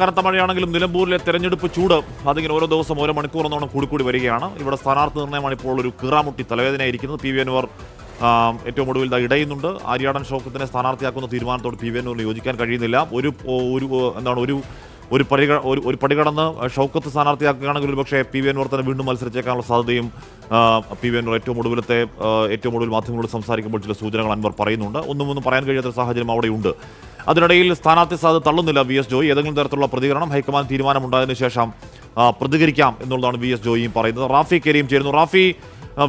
കനത്ത മഴയാണെങ്കിലും നിലമ്പൂരിലെ തെരഞ്ഞെടുപ്പ് ചൂട്. അതിങ്ങനെ ഓരോ ദിവസം ഓരോ മണിക്കൂർ എന്നോണം കൂടിക്കൂടി വരികയാണ്. ഇവിടെ സ്ഥാനാർത്ഥി നിർണയമാണ് ഇപ്പോൾ ഒരു കീറാമുട്ടി തലവേദനയായിരിക്കുന്നത് പി വി അൻവർ ഏറ്റവും ഒടുവിൽ ഇടയുന്നുണ്ട്. ആര്യാടൻ ശോകത്തിനെ സ്ഥാനാർത്ഥിയാക്കുന്ന തീരുമാനത്തോട് പി വി അൻവറിന് യോജിക്കാൻ കഴിയുന്നില്ല. ഒരു ഒരു എന്താണ് ഒരു ഒരു പടിക ഒരു ഒരു പടികടന്ന് ഷൗക്കത്ത് സ്ഥാനാർത്ഥിയാക്കുകയാണെങ്കിൽ ഒരുപക്ഷെ പി വി അൻവർ തന്നെ വീണ്ടും മത്സരിച്ചേക്കാനുള്ള സാധ്യതയും പി വി അൻവർ ഏറ്റവും ഒടുവിലത്തെ ഏറ്റവും ഒടുവിൽ മാധ്യമങ്ങളോട് സംസാരിക്കുമ്പോൾ ചില സൂചനകൾ അൻവർ പറയുന്നുണ്ട്. ഒന്നും ഒന്നും പറയാൻ കഴിയാത്ത സാഹചര്യം അവിടെയുണ്ട്. അതിനിടയിൽ സ്ഥാനാർത്ഥി സാധ്യത തള്ളുന്നില്ല വി എസ് ജോയി. ഏതെങ്കിലും തരത്തിലുള്ള പ്രതികരണം ഹൈക്കമാൻഡ് തീരുമാനമുണ്ടായതിനു ശേഷം പ്രതികരിക്കാം എന്നുള്ളതാണ് വി എസ് ജോയിയും പറയുന്നത്. റാഫി കരീം ചേരുന്നു. റാഫി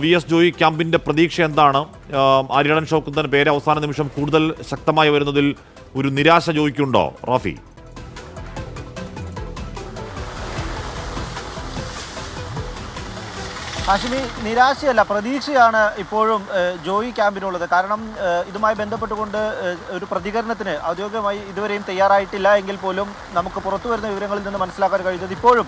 വി എസ് ജോയി ക്യാമ്പിന്റെ പ്രതീക്ഷ എന്താണ്? ആര്യടൻ ഷൗക്കത്തിന്റെ പേര് അവസാന നിമിഷം കൂടുതൽ ശക്തമായി വരുന്നതിൽ ഒരു നിരാശ ജോയിക്കുണ്ടോ റാഫി. ഹാഷിമി നിരാശയല്ല പ്രതീക്ഷയാണ് ഇപ്പോഴും ജോയി ക്യാമ്പിനുള്ളത്. കാരണം ഇതുമായി ബന്ധപ്പെട്ടുകൊണ്ട് ഒരു പ്രതികരണത്തിന് ഔദ്യോഗികമായി ഇതുവരെയും തയ്യാറായിട്ടില്ല എങ്കിൽ പോലും നമുക്ക് പുറത്തു വരുന്ന വിവരങ്ങളിൽ നിന്ന് മനസ്സിലാക്കാൻ കഴിയുന്നത് ഇപ്പോഴും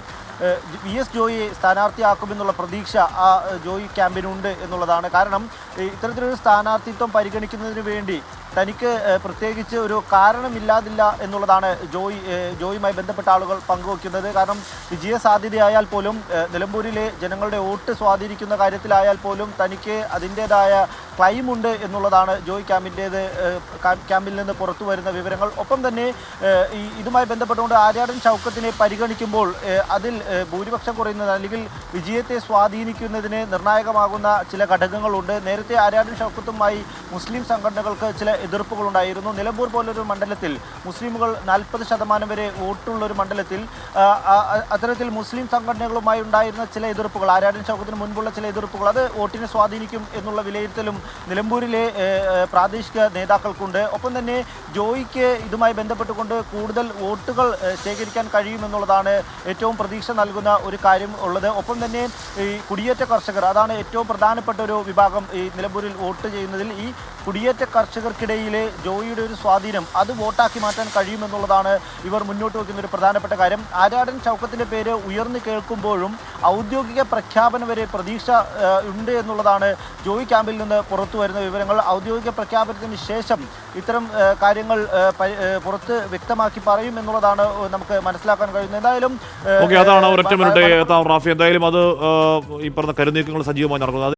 വി എസ് ജോയിയെ സ്ഥാനാർത്ഥിയാക്കുമെന്നുള്ള പ്രതീക്ഷ ആ ജോയി ക്യാമ്പിനുണ്ട് എന്നുള്ളതാണ്. കാരണം ഇത്തരത്തിലൊരു സ്ഥാനാർത്ഥിത്വം പരിഗണിക്കുന്നതിന് വേണ്ടി തനിക്ക് പ്രത്യേകിച്ച് ഒരു കാരണമില്ലാതില്ല എന്നുള്ളതാണ് ജോയി ജോയിയുമായി ബന്ധപ്പെട്ട ആളുകൾ പങ്കുവയ്ക്കുന്നത് കാരണം വിജയ സാധ്യതയായാൽ പോലും നിലമ്പൂരിലെ ജനങ്ങളുടെ വോട്ട് സ്വാധീനിക്കുന്ന കാര്യത്തിലായാൽ പോലും തനിക്ക് അതിന്റെതായ ക്ലൈം ഉണ്ട് എന്നുള്ളതാണ് ജോയ് ക്യാമ്പിന്റേത് ക്യാമ്പിൽ നിന്ന് പുറത്തു വരുന്ന വിവരങ്ങൾ. ഒപ്പം തന്നെ ഈ ഇതുമായി ബന്ധപ്പെട്ടുകൊണ്ട് ആര്യാടൻ ചൗക്കത്തിനെ പരിഗണിക്കുമ്പോൾ അതിൽ ഭൂരിപക്ഷം കുറയുന്നത് അല്ലെങ്കിൽ വിജയത്തെ സ്വാധീനിക്കുന്നതിന് നിർണായകമാകുന്ന ചില ഘടകങ്ങളുണ്ട്. നേരത്തെ ആര്യാടൻ ചൗക്കത്തുമായി മുസ്ലിം സംഘടനകൾക്ക് ചില എതിർപ്പുകളുണ്ടായിരുന്നു. നിലമ്പൂർ പോലൊരു മണ്ഡലത്തിൽ മുസ്ലിമുകൾ നാൽപ്പത് ശതമാനം വരെ വോട്ടുള്ളൊരു മണ്ഡലത്തിൽ അത്തരത്തിൽ മുസ്ലിം സംഘടനകളുമായി ഉണ്ടായിരുന്ന ചില എതിർപ്പുകൾ ആര്യാടൻ ചൗക്കത്തിന് മുൻപുള്ള ചില എതിർപ്പുകൾ അത് വോട്ടിനെ സ്വാധീനിക്കും എന്നുള്ള വിലയിരുത്തലും നിലമ്പൂരിലെ പ്രാദേശിക നേതാക്കൾക്കുണ്ട്. ഒപ്പം തന്നെ ജോയിക്ക് ഇതുമായി ബന്ധപ്പെട്ടുകൊണ്ട് കൂടുതൽ വോട്ടുകൾ ശേഖരിക്കാൻ കഴിയുമെന്നുള്ളതാണ് ഏറ്റവും പ്രതീക്ഷ നൽകുന്ന ഒരു കാര്യം ഉള്ളത്. ഒപ്പം തന്നെ ഈ കുടിയേറ്റ കർഷകർ അതാണ് ഏറ്റവും പ്രധാനപ്പെട്ട ഒരു വിഭാഗം ഈ നിലമ്പൂരിൽ വോട്ട് ചെയ്യുന്നതിൽ. ഈ കുടിയേറ്റ കർഷകർക്കിടയിലെ ജോയിയുടെ ഒരു സ്വാധീനം അത് വോട്ടാക്കി മാറ്റാൻ കഴിയുമെന്നുള്ളതാണ് ഇവർ മുന്നോട്ട് വയ്ക്കുന്ന ഒരു പ്രധാനപ്പെട്ട കാര്യം. ആരാടൻ ചൗക്കത്തിന്റെ പേര് ഉയർന്നു കേൾക്കുമ്പോഴും ഔദ്യോഗിക പ്രഖ്യാപനം വരെ പ്രതീക്ഷ ഉണ്ട് എന്നുള്ളതാണ് ജോയി ക്യാമ്പിൽ നിന്ന് പുറത്തു വരുന്ന വിവരങ്ങൾ. ഔദ്യോഗിക പ്രഖ്യാപനത്തിന് ശേഷം ഇത്തരം കാര്യങ്ങൾ പുറത്ത് വ്യക്തമാക്കി പറയും എന്നുള്ളതാണ് നമുക്ക് മനസ്സിലാക്കാൻ കഴിയുന്നത്. എന്തായാലും അതാണ് ഒരൊറ്റ മിനിറ്റ് റാഫി? എന്തായാലും അത് ഈ പറഞ്ഞ കരുനീക്കങ്ങൾ സജീവമായി നടക്കുന്നത്